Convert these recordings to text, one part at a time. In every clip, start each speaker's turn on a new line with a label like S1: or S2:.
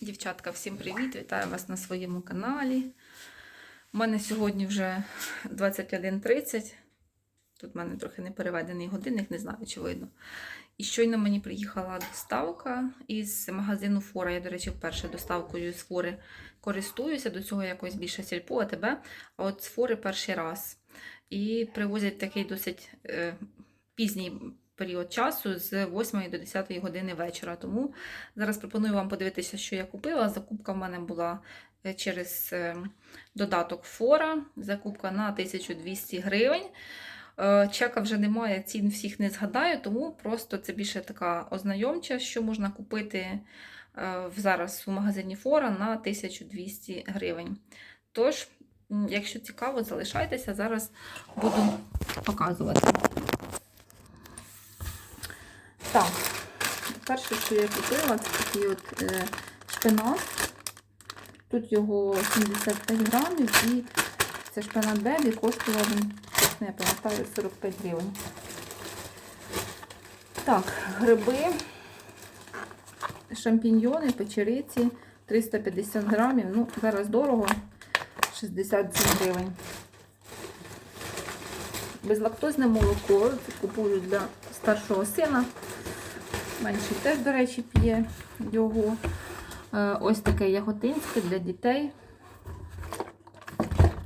S1: Дівчатка, всім привіт! Вітаю вас на своєму каналі. У мене сьогодні вже 21.30. Тут в мене трохи не переведений годинник, не знаю, чи видно. І щойно мені приїхала доставка із магазину Фора. Я, до речі, вперше доставкою з Фори користуюся. До цього якось більше сільпо, АТБ. А от з Фори перший раз. І привозять такий досить е, пізній період часу з 8 до 10 години вечора. Тому зараз пропоную вам подивитися, що я купила. Закупка в мене була е, через е, додаток Фора. Закупка на 1200 гривень. Е, Чека вже немає, цін всіх не згадаю, тому просто це більше така ознайомча, що можна купити зараз у магазині Фора на 1200 гривень. Тож, якщо цікаво, залишайтеся, зараз буду показувати. Так, перше, що я купила, це такий от е, шпинат. Тут його 75 грамів і це шпинат бебі коштував чесно, я пам'ятаю, 45 гривень. Так, гриби, шампіньйони, печериці 350 грамів. Ну, зараз дорого, 67 гривень. Безлактозне молоко. Купую для старшого сина. Менший теж, до речі, п'є його. Е, Ось таке яготинське для дітей.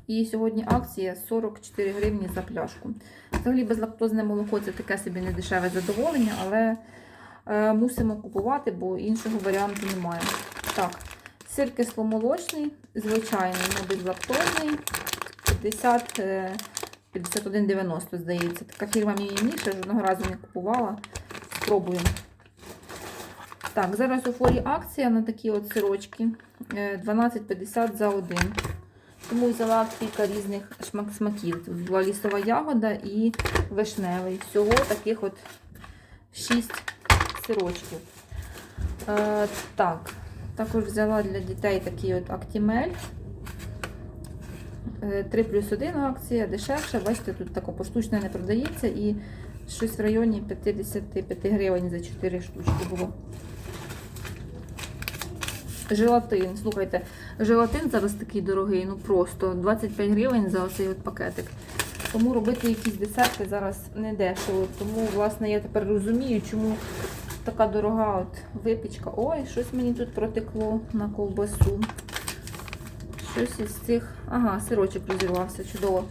S1: І сьогодні акція 44 гривні за пляшку. Взагалі безлактозне молоко це таке собі недешеве задоволення, але е, мусимо купувати, бо іншого варіанту немає. Так, сир кисломолочний, звичайний, не безлактозний. 50, е, 51,90, здається. Така фірма мені Мімімі, жодного разу не купувала. Спробуємо. Так, зараз у форі акція на такі от сирочки. Е, 12,50 за один. Тому взяла кілька різних смаків. Тут була лісова ягода і вишневий. Всього таких от 6 сирочків. Е, так, також взяла для дітей такий от актімель. 3 плюс 1 акція, дешевше. Бачите, тут тако поштучно не продається і щось в районі 55 гривень за 4 штучки було. Желатин. Слухайте, желатин зараз такий дорогий, ну просто 25 гривень за оцей от пакетик. Тому робити якісь десерти зараз не дешево. Тому, власне, я тепер розумію, чому така дорога от випічка. Ой, щось мені тут протекло на ковбасу. Щось із цих. Ага, сирочок розірвався, чудово.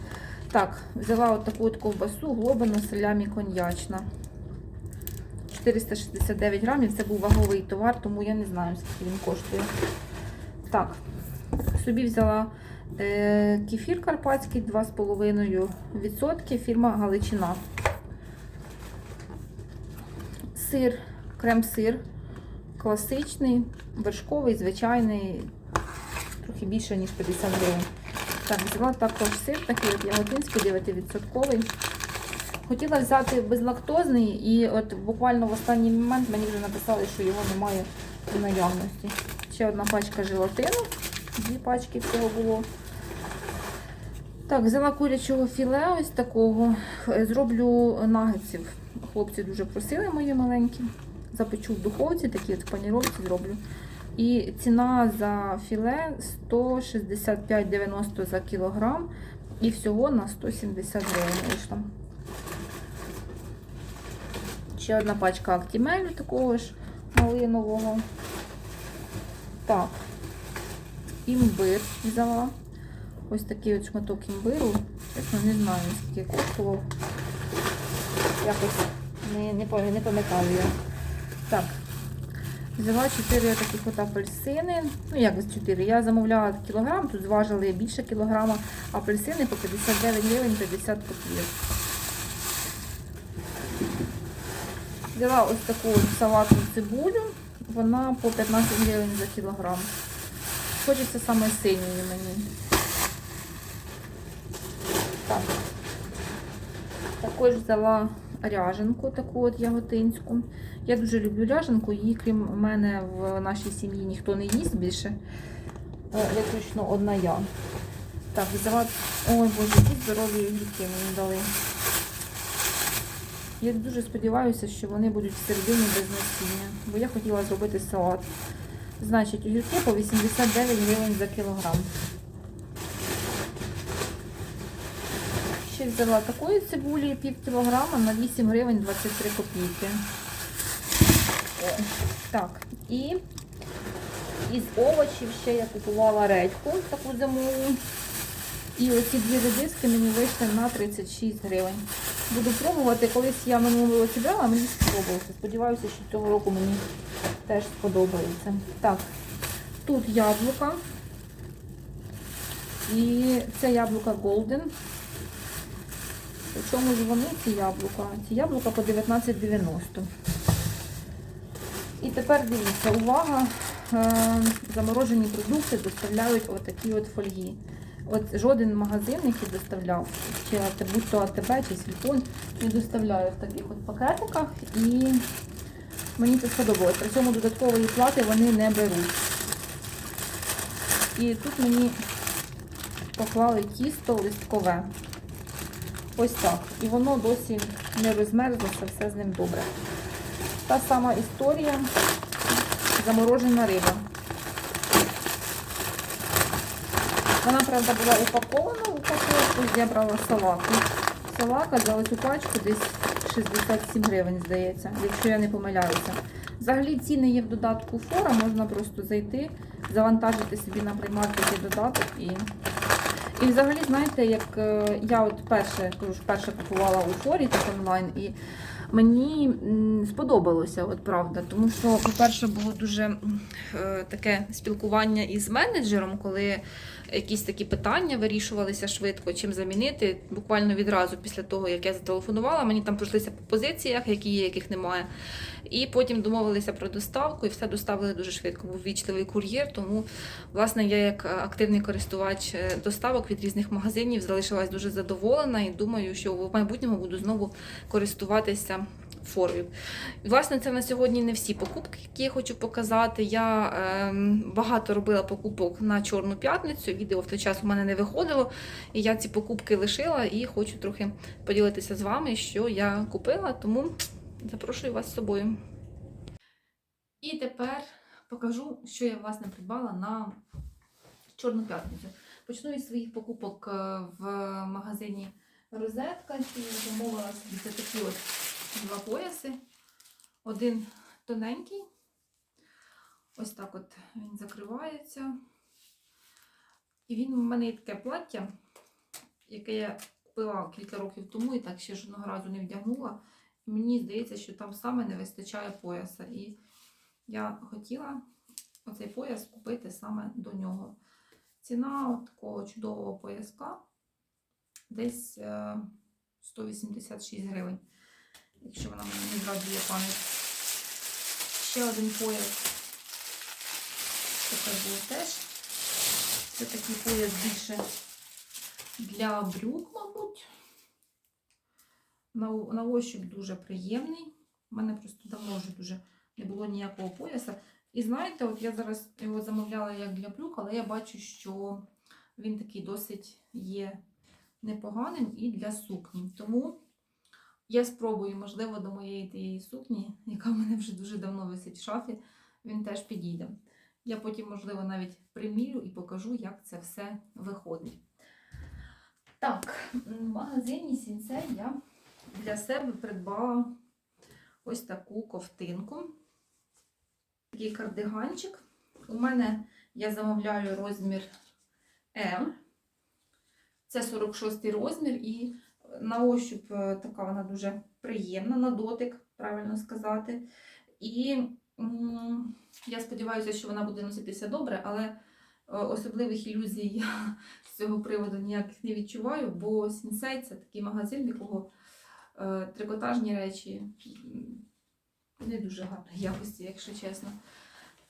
S1: Так, взяла от таку от ковбасу, глобину салямі коньячна. 469 грамів, це був ваговий товар, тому я не знаю, скільки він коштує. Так, собі взяла е, кефір карпатський 2,5%, фірма Галичина. Сир, крем-сир класичний, вершковий, звичайний, трохи більше, ніж 50 гривень. Так, взяла також сир, такий от яготинський, 9%. Хотіла взяти безлактозний, і от буквально в останній момент мені вже написали, що його немає в наявності. Ще одна пачка желатину, дві пачки всього було. Так, взяла курячого філе ось такого. Е, Зроблю нагетсів. Хлопці дуже просили мої маленькі. Запечу в духовці, такі от в зроблю. І ціна за філе 165,90 за кілограм. І всього на 170 гривень вийшло. Ще одна пачка актімелю такого ж малинового. Так, імбир взяла. Ось такий от шматок імбиру. Чесно, не знаю, скільки коштував. Якось не, не, не пам'ятаю я. Так. Взяла 4 таких от апельсини. Ну, як з 4. Я замовляла кілограм, тут зважили більше кілограма апельсини по 59 гривень 50 копійок. Взяла ось таку салатну цибулю, вона по 15 гривень за кілограм. Хочеться саме синьої мені. Так. Також взяла ряженку, таку от яготинську. Я дуже люблю ряженку, її, крім мене, в нашій сім'ї ніхто не їсть більше. Е, Виключно одна я. Так, взяла. Ой, боже, які здорові гірки мені дали. Я дуже сподіваюся, що вони будуть всередині без насіння, бо я хотіла зробити салат. Значить, огірки по 89 гривень за кілограм. Ще взяла такої цибулі пів кілограма на 8 гривень 23 копійки. Так, і із овочів ще я купувала редьку таку зимову. І оці дві редиски мені вийшли на 36 гривень. Буду пробувати. Колись я минулого брала, мені сподобалося. Сподіваюся, що цього року мені теж сподобається. Так, тут яблука. І це яблука Golden. Причому ж вони ці яблука? Ці яблука по 19,90. І тепер дивіться, увага, е, заморожені продукти доставляють отакі от фольги. От жоден магазин, який доставляв, чи будь-то АТБ, чи Сільпон, не доставляє в таких от пакетиках. І мені це сподобалось. При цьому додаткової плати вони не беруть. І тут мені поклали тісто листкове. Ось так. І воно досі не розмерзлося, все з ним добре. Та сама історія заморожена риба. Вона, правда, була упакована в упаковку, я брала салаку. Салака за оцю пачку десь 67 гривень, здається, якщо я не помиляюся. Взагалі ціни є в додатку фора, можна просто зайти, завантажити собі на примаркеті додаток і. І взагалі, знаєте, як е, я от перше, кажу, перше купувала у форі так онлайн, і мені сподобалося, от правда. Тому що, по-перше, було дуже е, таке спілкування із менеджером, коли якісь такі питання вирішувалися швидко, чим замінити. Буквально відразу після того, як я зателефонувала, мені там пройшлися по позиціях, які є, яких немає. І потім домовилися про доставку, і все доставили дуже швидко. Був вічливий кур'єр, тому власне я як активний користувач е, доставок від різних магазинів залишилась дуже задоволена і думаю, що в майбутньому буду знову користуватися форою. Власне, це на сьогодні не всі покупки, які я хочу показати. Я ем, багато робила покупок на Чорну п'ятницю. Відео в той час у мене не виходило. І я ці покупки лишила і хочу трохи поділитися з вами, що я купила, тому запрошую вас з собою. І тепер покажу, що я власне придбала на Чорну п'ятницю. Почну із своїх покупок е, в магазині Розетка, я замовила собі це такі от два пояси. Один тоненький. Ось так от він закривається. І він у мене є таке плаття, яке я купила кілька років тому і так ще жодного разу не вдягнула. І мені здається, що там саме не вистачає пояса. І я хотіла оцей пояс купити саме до нього. Ціна такого чудового пояска десь е, 186 гривень, якщо вона мені не зраджує пам'ять. Ще один пояс покажу теж. Це такий пояс більше для брюк, мабуть. На, на ощупь дуже приємний. У мене просто давно вже дуже не було ніякого пояса. І знаєте, от я зараз його замовляла як для брюк, але я бачу, що він такий досить є непоганим і для сукні. Тому я спробую, можливо, до моєї тієї сукні, яка в мене вже дуже давно висить в шафі, він теж підійде. Я потім, можливо, навіть примірю і покажу, як це все виходить. Так, в магазині Сінсей я для себе придбала ось таку ковтинку. Такий кардиганчик. У мене я замовляю розмір М. Це 46 розмір, і на ощуп е, така вона дуже приємна, на дотик, правильно сказати. І я сподіваюся, що вона буде носитися добре, але е, особливих ілюзій я з цього приводу ніяких не відчуваю, бо Сінсей це такий магазин, в якого е, трикотажні речі не дуже гарної якості, якщо чесно.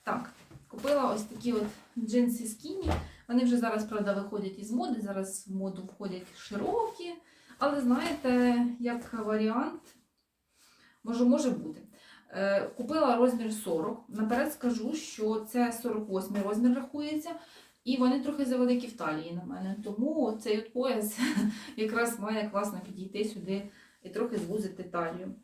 S1: Так, купила ось такі от джинси скіні. Вони вже зараз, правда, виходять із моди. Зараз в моду входять широкі. Але знаєте, як варіант, може, може бути. Е, Купила розмір 40. Наперед скажу, що це 48 розмір рахується. І вони трохи завеликі в талії на мене. Тому цей от пояс якраз має класно підійти сюди і трохи звузити талію.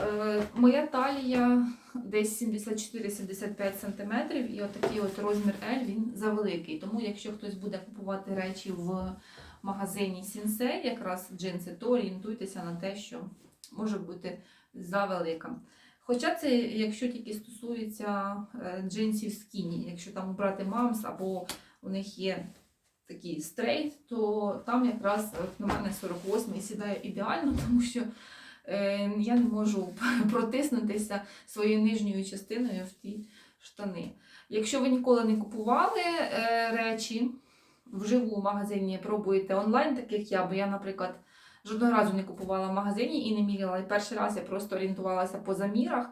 S1: Е, Моя талія десь 74-75 см, і отакий от розмір L він завеликий. Тому якщо хтось буде купувати речі в магазині Sensei, якраз джинси, то орієнтуйтеся на те, що може бути завелика. Хоча це, якщо тільки стосується е, джинсів скіні, якщо там брати мамс або у них є такий стрейт, то там якраз на мене 48 сідає ідеально, тому що е, я не можу протиснутися своєю нижньою частиною в ті штани. Якщо ви ніколи не купували е, речі вживу в магазині, пробуєте онлайн, так як я, бо я, наприклад, жодного разу не купувала в магазині і не міряла. І перший раз я просто орієнтувалася по замірах,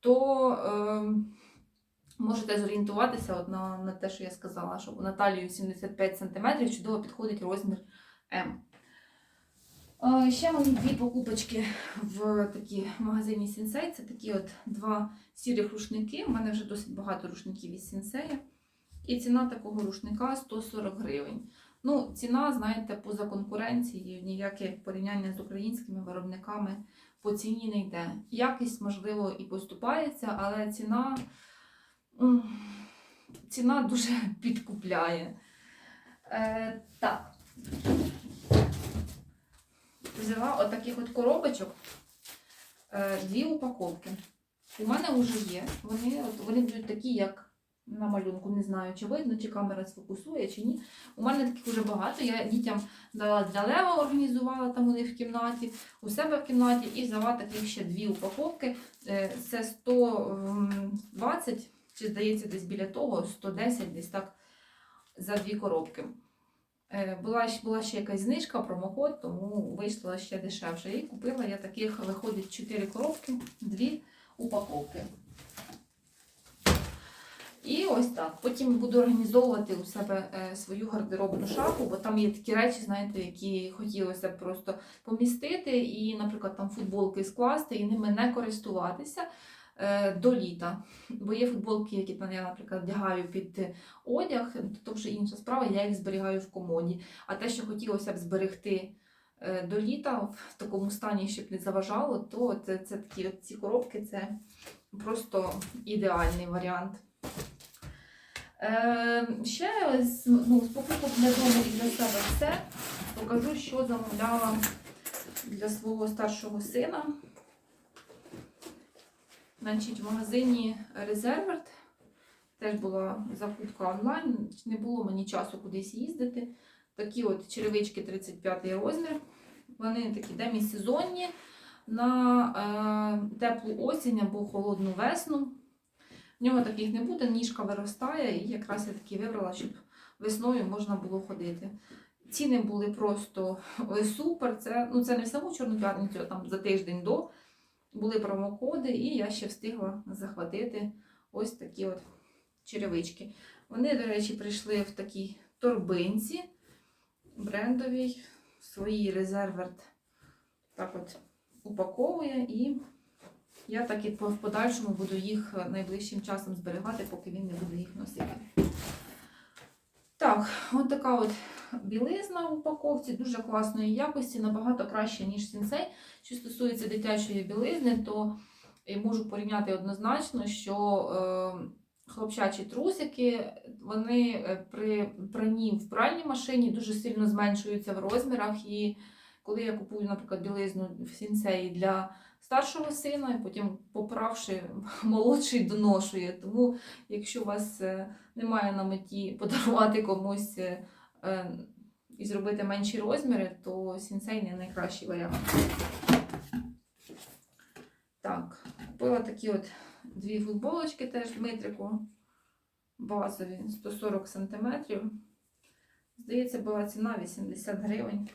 S1: то е, можете зорієнтуватися от на, на те, що я сказала, що на талію 75 см чудово підходить розмір М. Е, Ще мої дві покупочки в такі магазині Sensei. Це такі от два сірих рушники. У мене вже досить багато рушників із Sensei. І ціна такого рушника 140 гривень. Ну, ціна, знаєте, поза конкуренцією, ніяке порівняння з українськими виробниками по ціні не йде. Якість, можливо, і поступається, але ціна, ціна дуже підкупляє. Е, так. Взяла отаких от коробочок, е, дві упаковки. У мене вже є. Вони, от, вони будуть такі, як на малюнку. Не знаю, чи видно, чи камера сфокусує, чи ні. У мене таких вже багато. Я дітям дала для Лева, організувала там у них в кімнаті, у себе в кімнаті і взяла таких ще дві упаковки. Е, Це 120, чи здається, десь біля того, 110, десь так за дві коробки. Е, Була, була ще якась знижка, промокод, тому вийшло ще дешевше. І купила я таких, виходить 4 коробки, 2 упаковки. І ось так. Потім буду організовувати у себе е, свою гардеробну шафу, бо там є такі речі, знаєте, які хотілося б просто помістити і, наприклад, там футболки скласти і ними не користуватися е, до літа. Бо є футболки, які я, наприклад, вдягаю під одяг, то вже інша справа, я їх зберігаю в комоді. А те, що хотілося б зберегти е, до літа в такому стані, щоб не заважало, то це, це такі ці коробки це просто ідеальний варіант. Е, ще з, ну, з покупок для дому і для себе все. Покажу, що замовляла для свого старшого сина. Значить, в магазині Резерверт теж була закупка онлайн. Не було мені часу кудись їздити. Такі от черевички 35 розмір. Вони такі демісезонні на е, теплу осінь або холодну весну. В нього таких не буде, ніжка виростає, і якраз я такі вибрала, щоб весною можна було ходити. Ціни були просто ой, супер. Це, ну, це не в саму Чорну п'ятницю, а там за тиждень до були промокоди, і я ще встигла захватити ось такі от черевички. Вони, до речі, прийшли в такій торбинці брендовій, свої резерверт так от упаковує і я так і в подальшому буду їх е, найближчим часом зберігати, поки він не буде їх носити. Так, от така от білизна в упаковці, дуже класної якості, набагато краще, ніж сінсей. Що стосується дитячої білизни, то я можу порівняти однозначно, що е, хлопчачі трусики, вони е, при пранні в пральній машині дуже сильно зменшуються в розмірах. І коли я купую, наприклад, білизну в сінсеї для старшого сина, і потім поправши, молодший доношує. Тому, якщо у вас е, немає на меті подарувати комусь е, е, і зробити менші розміри, то сінсей не найкращий варіант. Так, купила такі от дві футболочки теж Дмитрику. Базові 140 см. Здається, була ціна 80 гривень.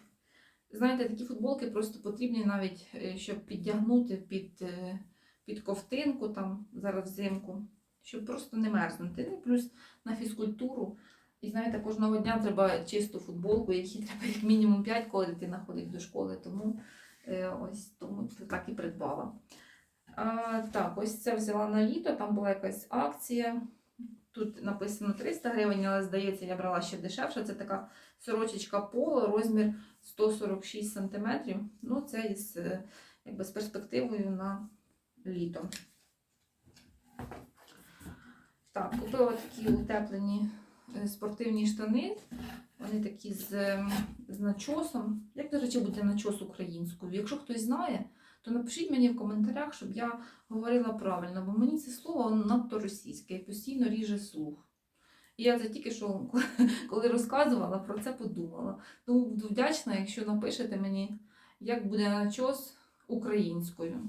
S1: Знаєте, такі футболки просто потрібні навіть, е, щоб підтягнути під, е, під ковтинку там зараз взимку, щоб просто не мерзнути. Ну, плюс на фізкультуру. І знаєте, кожного дня треба чисту футболку, які треба як мінімум 5, коли дитина ходить до школи. Тому е, ось тому так і придбала. А, так, ось це взяла на літо, там була якась акція. Тут написано 300 гривень, але здається, я брала ще дешевше. Це така сорочечка поло, розмір 146 см. Ну, це із, е, якби з перспективою на літо. Так, купила такі утеплені е, спортивні штани. Вони такі з, ем, з начосом. Як, до речі, буде начос українською? Якщо хтось знає, то напишіть мені в коментарях, щоб я говорила правильно, бо мені це слово надто російське і постійно ріже слух. І я це тільки що, коли розказувала, про це подумала. Тому буду вдячна, якщо напишете мені, як буде начос українською.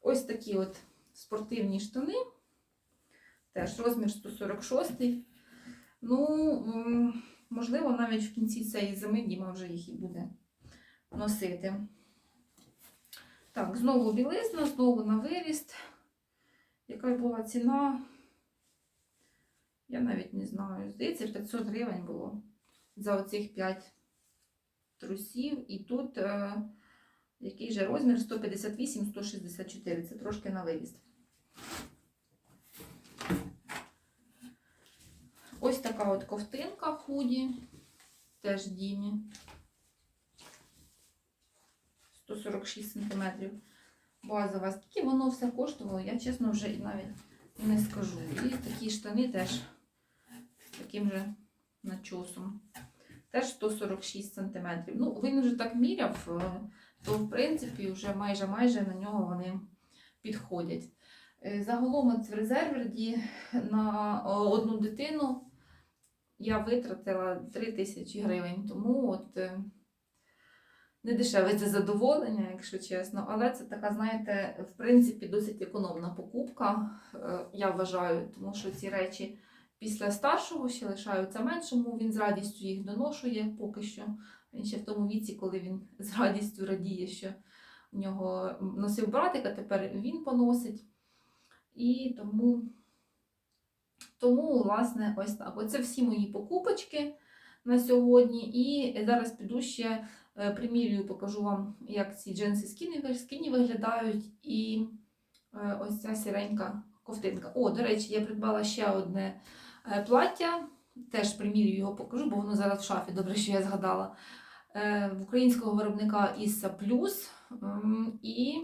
S1: Ось такі от спортивні штани. Теж розмір 146. Ну, можливо, навіть в кінці цієї зими Діма вже їх і буде носити. Так, знову білизна, знову на виріст. Яка була ціна? Я навіть не знаю. Здається, 500 гривень було за оцих 5 трусів. І тут е, який же розмір 158-164. Це трошки на виріст. Ось така от ковтинка худі. Теж Дімі. 146 см. Базова. Скільки воно все коштувало, я чесно вже і навіть не скажу. І такі штани теж таким же начосом. Теж 146 см. Ну, він вже так міряв, е, то в принципі вже майже майже на нього вони підходять. Е, Загалом в резервері на одну дитину я витратила 3 тисячі гривень. Тому от е, не дешеве це задоволення, якщо чесно. Але це така, знаєте, в принципі, досить економна покупка, е, я вважаю, тому що ці речі після старшого ще лишаються меншому. Він з радістю їх доношує поки що. Він ще в тому віці, коли він з радістю радіє, що у нього носив братик, а тепер він поносить. І тому, тому, власне, ось так. Оце всі мої покупочки на сьогодні. І зараз піду ще примірюю, покажу вам, як ці джинси скіні, скіні виглядають. І е, ось ця сіренька ковтинка. О, до речі, я придбала ще одне е, плаття. Теж примірюю його покажу, бо воно зараз в шафі, добре, що я згадала. Е, українського виробника Іса Плюс. І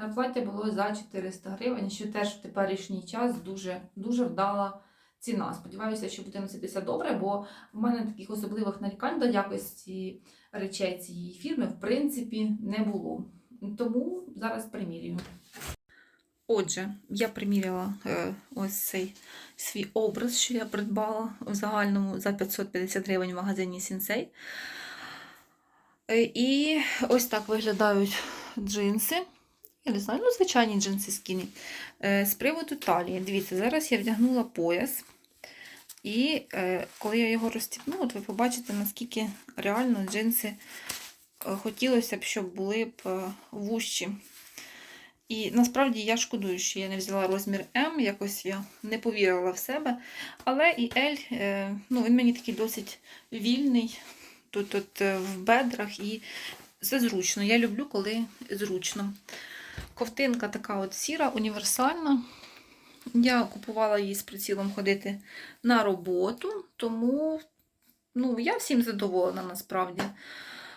S1: е, плаття було за 400 гривень, що теж в теперішній час дуже, дуже вдала ціна. Сподіваюся, що буде носитися добре, бо в мене таких особливих нарікань до якості речей цієї фірми в принципі не було. Тому зараз примірюю. Отже, я приміряла е, ось цей свій образ, що я придбала в загальному за 550 гривень в магазині Сінсей. Е, І ось так виглядають джинси. Я не знаю, ну, звичайні джинси скіні. Е, З приводу талії. Дивіться, зараз я вдягнула пояс. І е, коли я його розтіпну, от ви побачите, наскільки реально джинси е, хотілося б, щоб були б е, вужчі. І насправді я шкодую, що я не взяла розмір М, якось я не повірила в себе. Але і L, ну, він мені такий досить вільний. Тут, е, в бедрах і це зручно. Я люблю, коли зручно. Ковтинка така от сіра, універсальна. Я купувала її з прицілом ходити на роботу, тому ну, я всім задоволена насправді.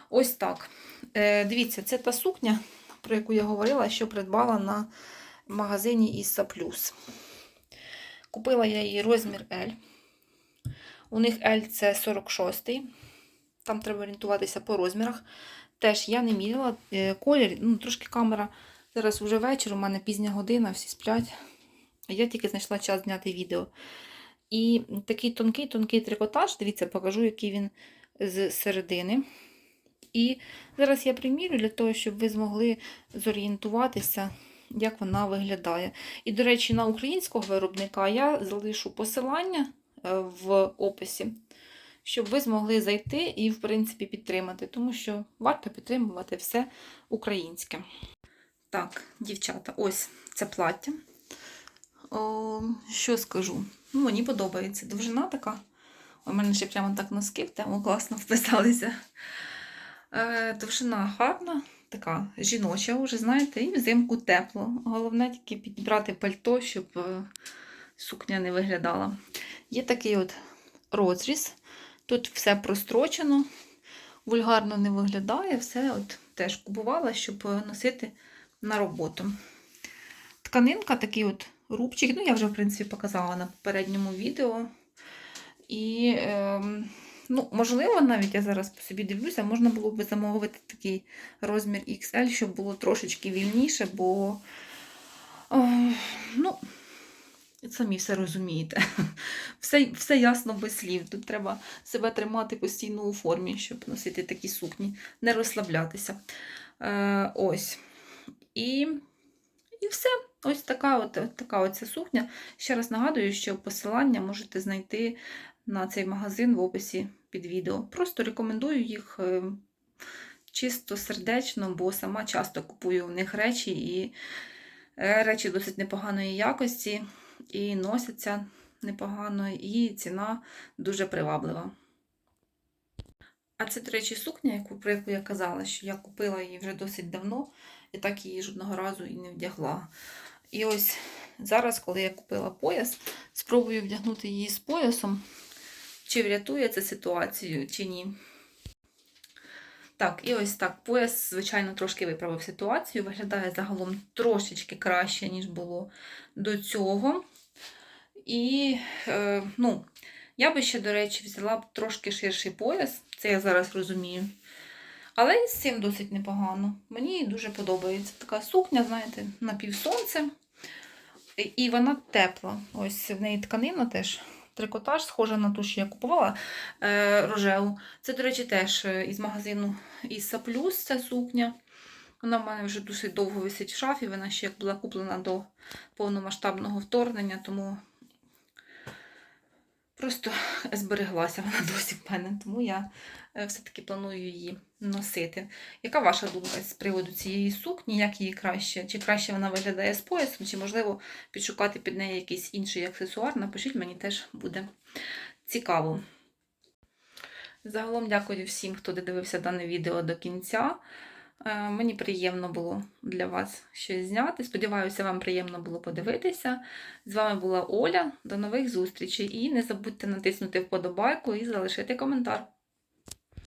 S1: Ось так. Е, дивіться, це та сукня, про яку я говорила, що придбала на магазині Іса Плюс. Купила я її розмір L. У них L це 46 Там треба орієнтуватися по розмірах. Теж я не міряла е, колір, ну, трошки камера. Зараз вже вечір, у мене пізня година, всі сплять. Я тільки знайшла час зняти відео. І такий тонкий-тонкий трикотаж, дивіться, покажу, який він з середини. І зараз я примірю для того, щоб ви змогли зорієнтуватися, як вона виглядає. І, до речі, на українського виробника я залишу посилання е, в описі, щоб ви змогли зайти і, в принципі, підтримати, тому що варто підтримувати все українське. Так, дівчата, ось це плаття. О, що скажу? Ну, мені подобається. Довжина така. У мене ще прямо так носки в тему класно вписалися. Е, довжина гарна, така жіноча, вже, знаєте, і взимку тепло. Головне тільки підібрати пальто, щоб е, сукня не виглядала. Є такий от розріз. Тут все прострочено. вульгарно не виглядає. Все от теж купувала, щоб е, носити на роботу. Тканинка такий от рубчик, ну я вже, в принципі, показала на попередньому відео. І, ем, ну, можливо, навіть я зараз по собі дивлюся, можна було б замовити такий розмір XL, щоб було трошечки вільніше, бо, е, ну, самі все розумієте. Все, все ясно без слів. Тут треба себе тримати постійно у формі, щоб носити такі сукні, не розслаблятися. Е, ось. І, і все. Ось така от, така оця сукня. Ще раз нагадую, що посилання можете знайти на цей магазин в описі під відео. Просто рекомендую їх е, чисто сердечно, бо сама часто купую у них речі, і е, речі досить непоганої якості, і носяться непогано, і ціна дуже приваблива. А це, до речі, сукня, яку, про яку я казала, що я купила її вже досить давно, і так її жодного разу і не вдягла. І ось зараз, коли я купила пояс, спробую вдягнути її з поясом, чи врятує це ситуацію, чи ні. Так, і ось так. Пояс, звичайно, трошки виправив ситуацію. Виглядає загалом трошечки краще, ніж було до цього. І, е, ну, я би ще, до речі, взяла б трошки ширший пояс, це я зараз розумію. Але і з цим досить непогано. Мені дуже подобається така сукня, знаєте, на півсонце. І- вона тепла. Ось в неї тканина теж. Трикотаж, схожа на ту, що я купувала е, рожеву. Це, до речі, теж е, із магазину Іса Плюс ця сукня. Вона в мене вже досить довго висить в шафі. Вона ще була куплена до повномасштабного вторгнення, тому просто збереглася вона досі в мене, тому я е, все-таки планую її носити. Яка ваша думка з приводу цієї сукні? Як її краще? Чи краще вона виглядає з поясом, чи можливо підшукати під неї якийсь інший аксесуар? Напишіть, мені теж буде цікаво. Загалом дякую всім, хто додивився дане відео до кінця. Е, Мені приємно було для вас щось зняти. Сподіваюся, вам приємно було подивитися. З вами була Оля. До нових зустрічей. І не забудьте натиснути вподобайку і залишити коментар.